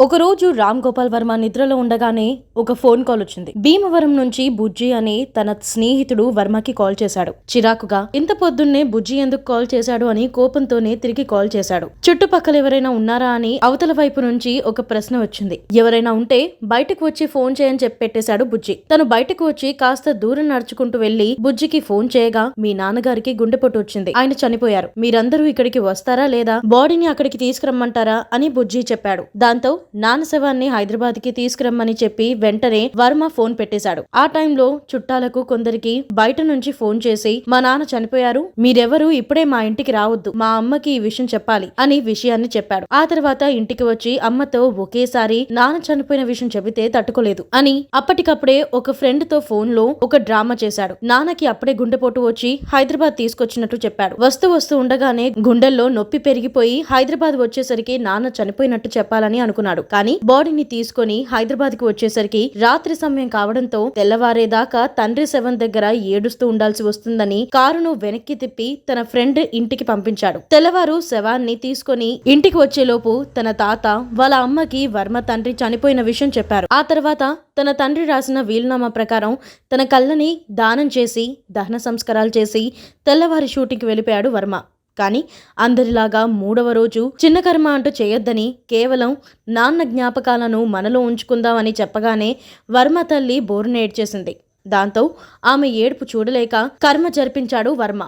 ఒకరోజు రామ్ గోపాల్ వర్మ నిద్రలో ఉండగానే ఒక ఫోన్ కాల్ వచ్చింది. భీమవరం నుంచి బుజ్జి అని తన స్నేహితుడు వర్మకి కాల్ చేశాడు. చిరాకుగా ఇంత పొద్దున్నే బుజ్జి ఎందుకు కాల్ చేశాడు? అని కోపంతోనే తిరిగి కాల్ చేశాడు. చుట్టుపక్కల ఎవరైనా ఉన్నారా? అని అవతల వైపు నుంచి ఒక ప్రశ్న వచ్చింది. ఎవరైనా ఉంటే బయటకు వచ్చి ఫోన్ చేయని చెప్పి పెట్టేశాడు బుజ్జి. తను బయటకు వచ్చి కాస్త దూరం నడుచుకుంటూ వెళ్ళి బుజ్జికి ఫోన్ చేయగా మీ నాన్నగారికి గుండెపోటు వచ్చింది. ఆయన చనిపోయారు. మీరందరూ ఇక్కడికి వస్తారా లేదా? బాడీని అక్కడికి తీసుకురమ్మంటారా? అని బుజ్జి చెప్పాడు. దాంతో నాన్న శవాన్ని హైదరాబాద్కి తీసుకురమ్మని చెప్పి వెంటనే వర్మ ఫోన్ పెట్టేశాడు. ఆ టైంలో చుట్టాలకు కొందరికి బయట నుంచి ఫోన్ చేసి మా నాన్న చనిపోయారు మీరెవరు ఇప్పుడే మా ఇంటికి రావద్దు మా అమ్మకి ఈ విషయం చెప్పాలి అని విషయాన్ని చెప్పాడు. ఆ తర్వాత ఇంటికి వచ్చి అమ్మతో ఒకేసారి నాన్న చనిపోయిన విషయం చెబితే తట్టుకోలేదు అని అప్పటికప్పుడే ఒక ఫ్రెండ్తో ఫోన్లో ఒక డ్రామా చేశాడు. నాన్నకి అప్పుడే గుండెపోటు వచ్చి హైదరాబాద్ తీసుకొచ్చినట్టు చెప్పాడు. వస్తూ వస్తూ ఉండగానే గుండెల్లో నొప్పి పెరిగిపోయి హైదరాబాద్ వచ్చేసరికి నాన్న చనిపోయినట్టు చెప్పాలని అనుకున్నాడు. కానీ బాడీని తీసుకొని హైదరాబాద్కి వచ్చేసరికి రాత్రి సమయం కావడంతో తెల్లవారేదాకా తండ్రి శవం దగ్గర ఏడుస్తూ ఉండాల్సి వస్తుందని కారును వెనక్కి తిప్పి తన ఫ్రెండ్ ఇంటికి పంపించాడు. తెల్లవారు శవాన్ని తీసుకొని ఇంటికి వచ్చేలోపు తన తాత వాళ్ళ అమ్మకి వర్మ తండ్రి చనిపోయిన విషయం చెప్పారు. ఆ తర్వాత తన తండ్రి రాసిన వీలునామా ప్రకారం తన కళ్ళని దానం చేసి దహన సంస్కారాలు చేసి తెల్లవారి షూటింగ్కి వెళ్ళిపోయాడు వర్మ. కానీ అందరిలాగా మూడవ రోజు చిన్న కర్మ అంటూ చేయొద్దని కేవలం నాన్న జ్ఞాపకాలను మనలో ఉంచుకుందామని చెప్పగానే వర్మ తల్లి బోరునేడ్చేసింది దాంతో ఆమె ఏడుపు చూడలేక కర్మ జరిపించాడు వర్మ.